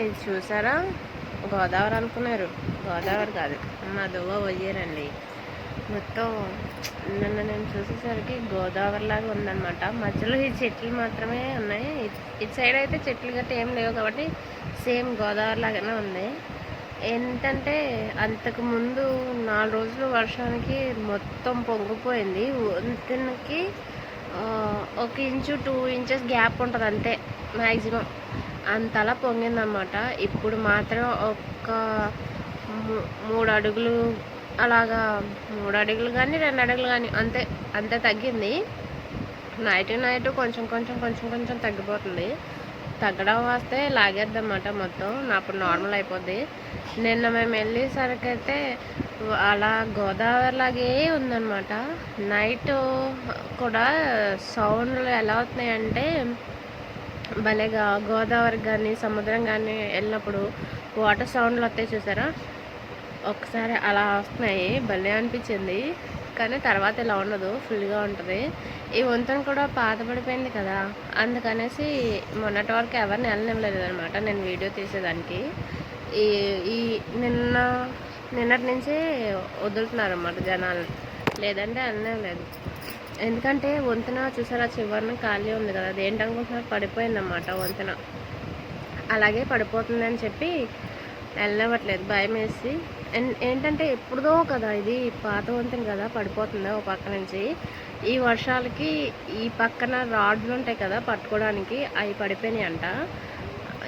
ఇది చూసారా? గోదావరి అనుకున్నారు. గోదావరి కాదు. మా దువ్వ పోయారండి మొత్తం నిన్న నేను చూసేసరికి గోదావరి లాగా ఉందన్నమాట. మధ్యలో ఈ చెట్లు మాత్రమే ఉన్నాయి. ఇటు సైడ్ అయితే చెట్లు గట్ట ఏం లేవు కాబట్టి సేమ్ గోదావరి లాగానే ఉంది. ఏంటంటే అంతకు ముందు నాలుగు రోజులు వర్షానికి మొత్తం పొంగిపోయింది. వంతెనకి ఒక ఇంచు టూ ఇంచెస్ గ్యాప్ ఉంటుంది అంతే మ్యాక్సిమం అంతలా పొంగిందన్నమాట. ఇప్పుడు మాత్రం ఒక మూడు అడుగులు అలాగా మూడు అడుగులు కానీ రెండు అడుగులు కానీ అంతే అంతే తగ్గింది. నైట్ నైట్ కొంచెం కొంచెం కొంచెం కొంచెం తగ్గిపోతుంది. తగ్గడం వస్తే లాగేద్దన్నమాట మొత్తం. నా అప్పుడు నార్మల్ అయిపోద్ది. నిన్న మేము వెళ్ళేసరికి అయితే అలా గోదావరి లాగే ఉందన్నమాట. నైట్ కూడా సౌండ్లు ఎలా అవుతున్నాయంటే భలేగా గోదావరి కానీ సముద్రం కానీ వెళ్ళినప్పుడు వాటర్ సౌండ్లు వస్తాయి చూసారా? ఒకసారి అలా వస్తున్నాయి. భలే అనిపించింది. కానీ తర్వాత ఇలా ఉండదు. ఫుల్గా ఉంటుంది. ఈ వంతెన కూడా పాతబడిపోయింది కదా. అందుకనేసి మొన్నటి వరకు ఎవరిని వెళ్ళనివ్వలేదు అనమాట నేను వీడియో తీసేదానికి. ఈ ఈ నిన్న నిన్నటి నుంచే వదులుతున్నారు అన్నమాట జనాలు. లేదంటే వెళ్ళనివ్వలేదు. ఎందుకంటే వంతెన చూసారా చివరిన ఖాళీ ఉంది కదా అది ఏంటనుకుంటున్నారు పడిపోయిందన్నమాట వంతెన. అలాగే పడిపోతుంది అని చెప్పి వెళ్ళనివ్వట్లేదు భయం వేసి. ఏంటంటే ఎప్పుడుదో కదా ఇది పాత వంతెన కదా పడిపోతుంది ఒక పక్క నుంచి. ఈ వర్షాలకి ఈ పక్కన రాడ్లు ఉంటాయి కదా పట్టుకోవడానికి అవి పడిపోయినాయి అంట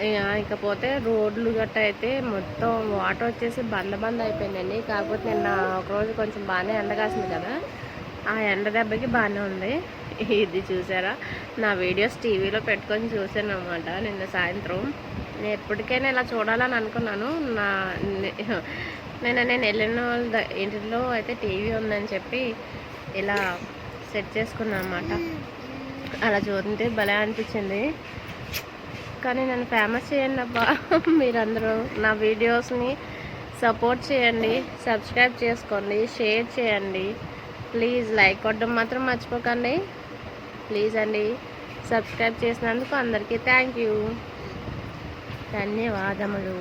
ఇక- ఇకపోతే రోడ్లు గట్ట అయితే మొత్తం వాటర్ వచ్చేసి బంద బంద అయిపోయిందండి కాకపోతే నిన్న ఒకరోజు కొంచెం బాగానే ఎండ కాసింది కదా. ఆ ఎండ దెబ్బకి బాగానే ఉంది. ఇది చూసారా? నా వీడియోస్ టీవీలో పెట్టుకొని చూసాను అనమాట నిన్న సాయంత్రం. నేను ఎప్పటికైనా ఇలా చూడాలని అనుకున్నాను. నా నేను నేను వెళ్ళిన వాళ్ళ ద- ఇంటిలో అయితే టీవీ ఉందని చెప్పి ఇలా సెట్ చేసుకున్నాను అనమాట అలా చూస్తుంటే భలే అనిపించింది. కానీ నన్ను ఫేమస్ చేయండి అబ్బా. మీరందరూ నా వీడియోస్ని సపోర్ట్ చేయండి. సబ్స్క్రైబ్ చేసుకోండి. షేర్ చేయండి. ప్లీజ్ లైక్ కొట్టడం మాత్రం మర్చిపోకండి. ప్లీజ్ అండి సబ్స్క్రైబ్ చేసినందుకు అందరికీ థ్యాంక్ యూ. ధన్యవాదములు.